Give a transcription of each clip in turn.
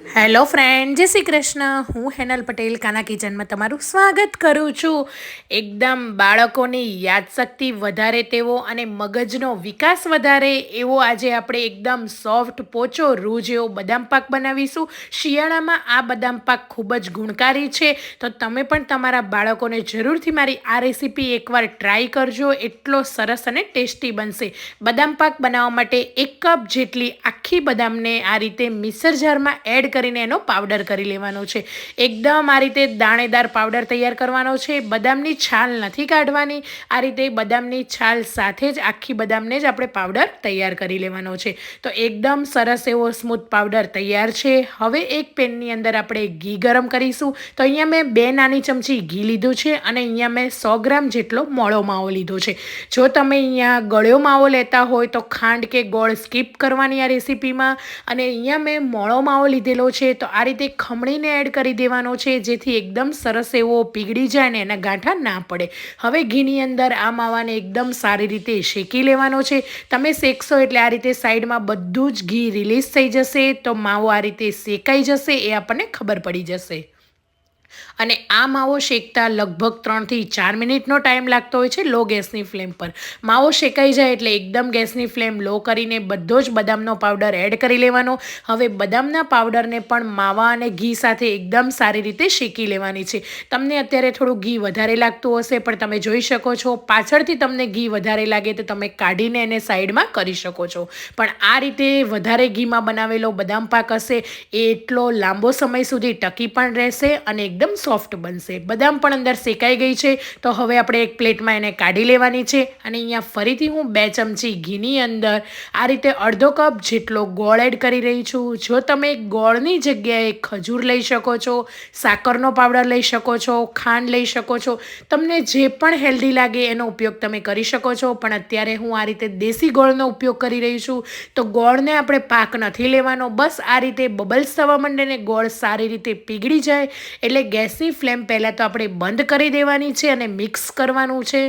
Hello friend જય શ્રી કૃષ્ણ. હું હેનલ પટેલ, કાના કિચનમાં તમારું સ્વાગત કરું છું. એકદમ બાળકોની યાદશક્તિ વધારે તેવો અને મગજનો વિકાસ વધારે એવો આજે આપણે એકદમ સોફ્ટ પોચો રૂ જેવો બદામ પાક બનાવીશું. શિયાળામાં આ બદામ પાક ખૂબ જ ગુણકારી છે. તો તમે પણ તમારા બાળકોને જરૂરથી મારી આ રેસીપી એકવાર ટ્રાય કરજો. એટલો સરસ અને ટેસ્ટી બનશે. બદામ પાક બનાવવા માટે એક કપ જેટલી આખી બદામને આ રીતે મિક્સર જારમાં એડ કરીને એનો પાવડર કરી લેવાનો છે. એકદમ આ રીતે દાણેદાર પાવડર તૈયાર કરવાનો છે. બદામની છાલ નથી કાઢવાની. આ રીતે બદામની છાલ સાથે જ આખી બદામને જ આપણે પાવડર તૈયાર કરી લેવાનો છે. તો એકદમ સરસ એવો સ્મૂથ પાવડર તૈયાર છે. હવે એક પેનની અંદર આપણે ઘી ગરમ કરીશું. તો અહીંયા મેં બે નાની ચમચી ઘી લીધું છે અને અહીંયા મેં સો ગ્રામ જેટલો મોળો માવો લીધો છે. જો તમે અહીંયા ગળ્યો માવો લેતા હોય તો ખાંડ કે ગોળ સ્કીપ કરવાની આ રેસીપીમાં. અને અહીંયા મેં મોળો માવો લીધેલો લીધેલો છે, તો આ રીતે ખમણીને એડ કરી દેવાનો છે, જેથી એકદમ સરસ એવો પીગળી જાય ને એના ગાંઠા ના પડે. હવે ઘીની અંદર આ માવાને એકદમ સારી રીતે શેકી લેવાનો છે. તમે શેકશો એટલે આ રીતે સાઈડમાં બધું જ ઘી રિલીઝ થઈ જશે, તો માવો આ રીતે શેકાઈ જશે, એ આપણને ખબર પડી જશે. અને આ માવો શેકતા લગભગ ત્રણથી ચાર મિનિટનો ટાઈમ લાગતો હોય છે લો ગેસની ફ્લેમ પર. માવો શેકાઈ જાય એટલે એકદમ ગેસની ફ્લેમ લો કરીને બધો જ બદામનો પાવડર એડ કરી લેવાનો. હવે બદામના પાવડરને પણ માવા અને ઘી સાથે એકદમ સારી રીતે શેકી લેવાની છે. તમને અત્યારે થોડું ઘી વધારે લાગતું હશે પણ તમે જોઈ શકો છો પાછળથી તમને ઘી વધારે લાગે તો તમે કાઢીને એને સાઈડમાં કરી શકો છો. પણ આ રીતે વધારે ઘીમાં બનાવેલો બદામ પાક હશે એ એટલો લાંબો સમય સુધી ટકી પણ રહેશે અને એકદમ સોફ્ટ બનશે. બદામ પણ અંદર શેકાઈ ગઈ છે. તો હવે આપણે એક પ્લેટમાં એને કાઢી લેવાની છે અને અહીંયા ફરીથી હું બે ચમચી ઘીની અંદર આ રીતે અડધો કપ જેટલો ગોળ એડ કરી રહી છું. જો તમે ગોળની જગ્યાએ ખજૂર લઈ શકો છો, સાકરનો પાવડર લઈ શકો છો, ખાંડ લઈ શકો છો, તમને જે પણ હેલ્ધી લાગે એનો ઉપયોગ તમે કરી શકો છો. પણ અત્યારે હું આ રીતે દેશી ગોળનો ઉપયોગ કરી રહી છું. તો ગોળને આપણે પાક નથી લેવાનો. બસ આ રીતે બબલ્સ થવા માંડે ને ગોળ સારી રીતે પીગળી જાય. એટલે ગેસની ફ્લેમ પહેલાં તો આપણે બંધ કરી દેવાની છે અને મિક્સ કરવાનું છે.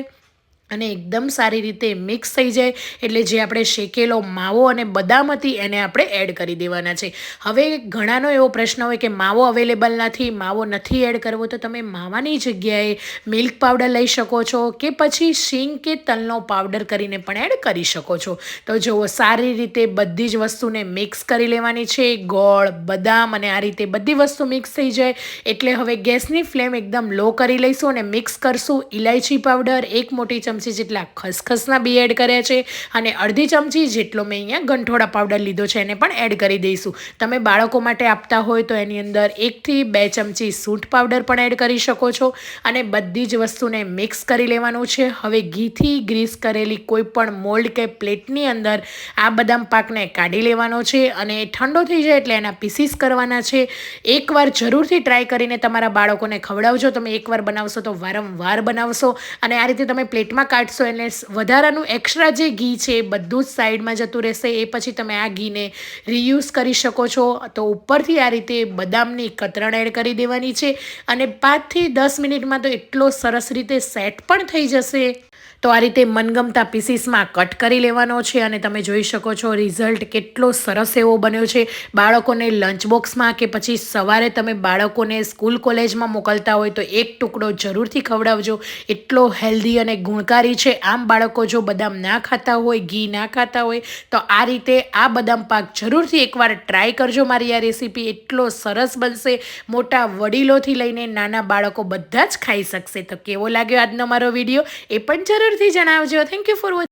અને એકદમ સારી રીતે મિક્સ થઈ જાય, એટલે જે આપણે શેકેલો માવો અને બદામ હતી એને આપણે એડ કરી દેવાના છે. હવે ઘણાનો એવો પ્રશ્ન હોય કે માવો અવેલેબલ નથી, માવો નથી એડ કરવો, તો તમે માવાની જગ્યાએ મિલ્ક પાવડર લઈ શકો છો કે પછી શીંગ કે તલનો પાવડર કરીને પણ એડ કરી શકો છો. તો જુઓ, સારી રીતે બધી જ વસ્તુને મિક્સ કરી લેવાની છે. ગોળ, બદામ અને આ રીતે બધી વસ્તુ મિક્સ થઈ જાય, એટલે હવે ગેસની ફ્લેમ એકદમ લો કરી લઈશું અને મિક્સ કરશું. ઇલાયચી પાવડર એક મોટી ચમચી ચમચી જેટલા ખસખસના બી એડ કર્યા છે અને અડધી ચમચી જેટલો મેં અહીંયા ગંઠોડા પાવડર લીધો છે, એને પણ એડ કરી દઈશું. તમે બાળકો માટે આપતા હોય તો એની અંદર એકથી બે ચમચી સૂંઠ પાવડર પણ એડ કરી શકો છો અને બધી જ વસ્તુને મિક્સ કરી લેવાનું છે. હવે ઘીથી ગ્રીસ કરેલી કોઈ પણ મોલ્ડ કે પ્લેટની અંદર આ બદામ પાકને કાઢી લેવાનો છે અને ઠંડો થઈ જાય એટલે એના પીસીસ કરવાના છે. એકવાર જરૂરથી ટ્રાય કરીને તમારા બાળકોને ખવડાવજો. તમે એકવાર બનાવશો તો વારંવાર બનાવશો અને આ રીતે તમે પ્લેટમાં કાઢશો એને વધારાનું એક્સ્ટ્રા જે ઘી છે એ બધું જ સાઈડમાં જતું રહેશે. એ પછી તમે આ ઘીને રિયુઝ કરી શકો છો. તો ઉપરથી આ રીતે બદામની કતરણ એડ કરી દેવાની છે. અને પાંચથી દસ મિનિટમાં તો એટલો સરસ રીતે સેટ પણ થઈ જશે. તો આ રીતે મનગમતા પીસીસમાં કટ કરી લેવાનો છે અને તમે જોઈ શકો છો રિઝલ્ટ કેટલો સરસ એવો બન્યો છે. બાળકોને લંચ બોક્સમાં કે પછી સવારે તમે બાળકોને સ્કૂલ કોલેજમાં મોકલતા હોય તો એક ટુકડો જરૂરથી ખવડાવજો. એટલો હેલ્ધી અને ગુણકારી છે. આમ બાળકો જો બદામ ના ખાતા હોય, ઘી ના ખાતા હોય, તો આ રીતે આ બદામ પાક જરૂરથી એકવાર ટ્રાય કરજો મારી આ રેસીપી એટલો સરસ બનશે. મોટા વડીલોથી લઈને નાના બાળકો બધા જ ખાઈ શકશે. તો કેવો લાગ્યો આજનો મારો વીડિયો એ પણ જરૂર જરૂરથી જણાવજો. Thank you for watching